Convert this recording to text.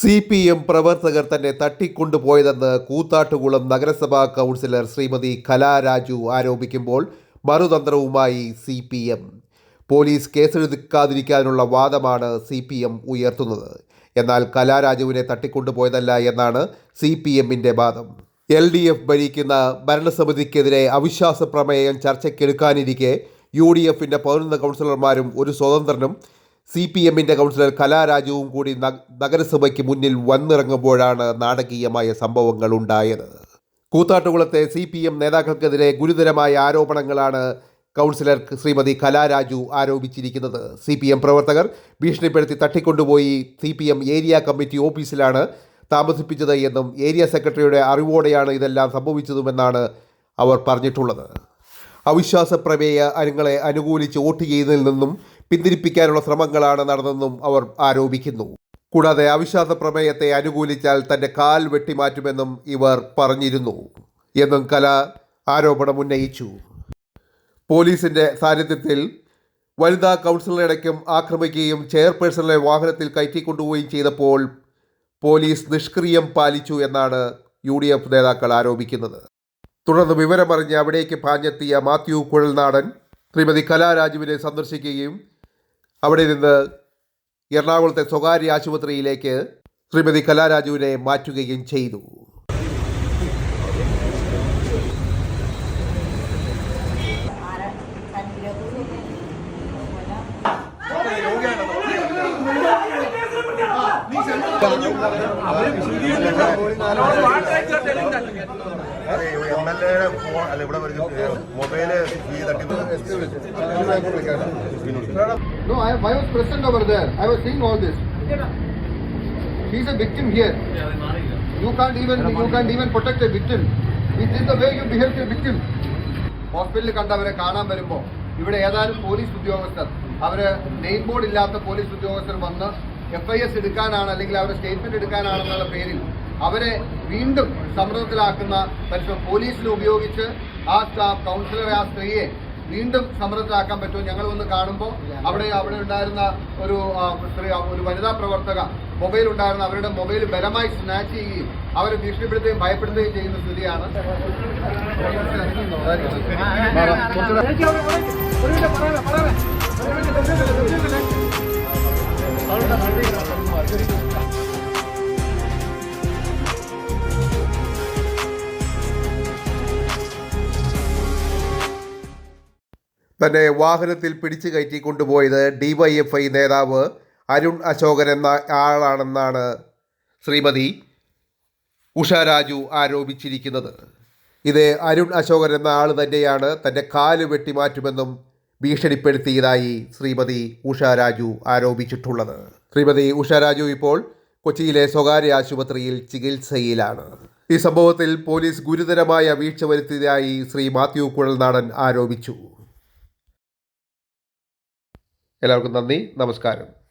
C P M പ്രവർത്തകർ തന്നെ തട്ടിക്കൊണ്ടുപോയതെന്ന് കൂത്താട്ടുകുളം നഗരസഭാ കൗൺസിലർ ശ്രീമതി കലാരാജു ആരോപിക്കുമ്പോൾ മറുതന്ത്രവുമായി സി പി എം. പോലീസ് കേസെടുക്കാതിരിക്കാനുള്ള വാദമാണ് സി പി എം ഉയർത്തുന്നത്. എന്നാൽ കലാരാജുവിനെ തട്ടിക്കൊണ്ടുപോയതല്ല എന്നാണ് സി പി എമ്മിന്റെ വാദം. എൽ ഡി എഫ് ഭരിക്കുന്ന ഭരണസമിതിക്കെതിരെ അവിശ്വാസ പ്രമേയം ചർച്ചയ്ക്കെടുക്കാനിരിക്കെ യു ഡി എഫിന്റെ പതിനൊന്ന് കൗൺസിലർമാരും ഒരു സ്വതന്ത്രനും സി പി എമ്മിന്റെ കൗൺസിലർ കലാരാജുവും കൂടി നഗരസഭയ്ക്ക് മുന്നിൽ വന്നിറങ്ങുമ്പോഴാണ് നാടകീയമായ സംഭവങ്ങൾ ഉണ്ടായത്. കൂത്താട്ടുകുളത്തെ സി പി എം നേതാക്കൾക്കെതിരെ ഗുരുതരമായ ആരോപണങ്ങളാണ് കൗൺസിലർ ശ്രീമതി കലാരാജു ആരോപിച്ചിരിക്കുന്നത്. സി പി എം പ്രവർത്തകർ ഭീഷണിപ്പെടുത്തി തട്ടിക്കൊണ്ടുപോയി C P M area committee ഓഫീസിലാണ് താമസിപ്പിച്ചത് എന്നും ഏരിയ സെക്രട്ടറിയുടെ അറിവോടെയാണ് ഇതെല്ലാം സംഭവിച്ചതുമെന്നാണ് അവർ പറഞ്ഞിട്ടുള്ളത്. അവിശ്വാസ പ്രമേയ അനുങ്ങളെ അനുകൂലിച്ച് വോട്ട് ചെയ്യുന്നതിൽ നിന്നും പിന്തിരിപ്പിക്കാനുള്ള ശ്രമങ്ങളാണ് നടന്നതെന്നും അവർ ആരോപിക്കുന്നു. കൂടാതെ അവിശ്വാസ പ്രമേയത്തെ അനുകൂലിച്ചാൽ തന്റെ കാൽ വെട്ടിമാറ്റുമെന്നും ഇവർ പറഞ്ഞിരുന്നു. എന്നും കല ആരോപണം ഉന്നയിച്ചു. പോലീസിന്റെ സാന്നിധ്യത്തിൽ വനിതാ കൗൺസിലറടക്കം ആക്രമിക്കുകയും ചെയർപേഴ്സണെ വാഹനത്തിൽ കയറ്റിക്കൊണ്ടുപോവുകയും ചെയ്തപ്പോൾ പോലീസ് നിഷ്ക്രിയം പാലിച്ചു എന്നാണ് യു ഡി എഫ് നേതാക്കൾ ആരോപിക്കുന്നത്. തുടർന്ന് വിവരമറിഞ്ഞ് അവിടേക്ക് പാഞ്ഞെത്തിയ മാത്യു കുഴൽനാടൻ ശ്രീമതി കലാരാജുവിനെ സന്ദർശിക്കുകയും അവിടെ നിന്ന് എറണാകുളത്തെ സ്വകാര്യ ആശുപത്രിയിലേക്ക് ശ്രീമതി കലാരാജുവിനെ മാറ്റുകയും ചെയ്തു. No, I, I was present over there. I was seeing all this. He's a victim here. You can't even you can't even protect a victim. This is the way you behave to a victim. ഹോസ്പിറ്റലിൽ കണ്ടവരെ കാണാൻ വരുമ്പോൾ ഇവിടെ ഏതാനും police ഉദ്യോഗസ്ഥർ അവർ name board ഇല്ലാത്ത police ഉദ്യോഗസ്ഥർ വന്ന് എഫ് ഐ എസ് എടുക്കാനാണ് അല്ലെങ്കിൽ അവരുടെ സ്റ്റേറ്റ്മെന്റ് എടുക്കാനാണെന്നുള്ള പേരിൽ അവരെ വീണ്ടും സമ്മർദ്ദത്തിലാക്കുന്ന പരിശ്രമം പോലീസിനെ ഉപയോഗിച്ച് ആ സ്റ്റാഫ് കൗൺസിലറെ ആ സ്ത്രീയെ വീണ്ടും സമ്മർദ്ദത്തിലാക്കാൻ പറ്റുമോ? ഞങ്ങൾ ഒന്ന് കാണുമ്പോൾ അവിടെ അവിടെ ഉണ്ടായിരുന്ന ഒരു സ്ത്രീ ഒരു വനിതാ പ്രവർത്തക മൊബൈൽ ഉണ്ടായിരുന്ന അവരുടെ മൊബൈൽ ബലമായി സ്നാച്ച് ചെയ്യുകയും അവരെ ഭീഷണിപ്പെടുത്തുകയും ഭയപ്പെടുത്തുകയും ചെയ്യുന്ന സ്ഥിതിയാണ്. തന്നെ വാഹനത്തിൽ പിടിച്ചു കയറ്റി കൊണ്ടുപോയത് ഡിവൈഎഫ്ഐ നേതാവ് അരുൺ അശോകൻ എന്ന ആളാണെന്നാണ് ശ്രീമതി ഉഷാരാജു ആരോപിച്ചിരിക്കുന്നത്. ഇത് അരുൺ അശോകൻ എന്ന ആൾ തന്നെയാണ് തന്റെ കാൽ വെട്ടിമാറ്റുമെന്നും ഭീഷണിപ്പെടുത്തിയതായി ശ്രീമതി ഉഷ രാജു ആരോപിച്ചിട്ടുള്ളത്. ശ്രീമതി ഉഷ രാജു ഇപ്പോൾ കൊച്ചിയിലെ സ്വകാര്യ ആശുപത്രിയിൽ ചികിത്സയിലാണ്. ഈ സംഭവത്തിൽ പോലീസ് ഗുരുതരമായ വീഴ്ച വരുത്തിയതായി ശ്രീ മാത്യു കുഴൽനാടൻ ആരോപിച്ചു. എല്ലാവർക്കും നന്ദി നമസ്കാരം.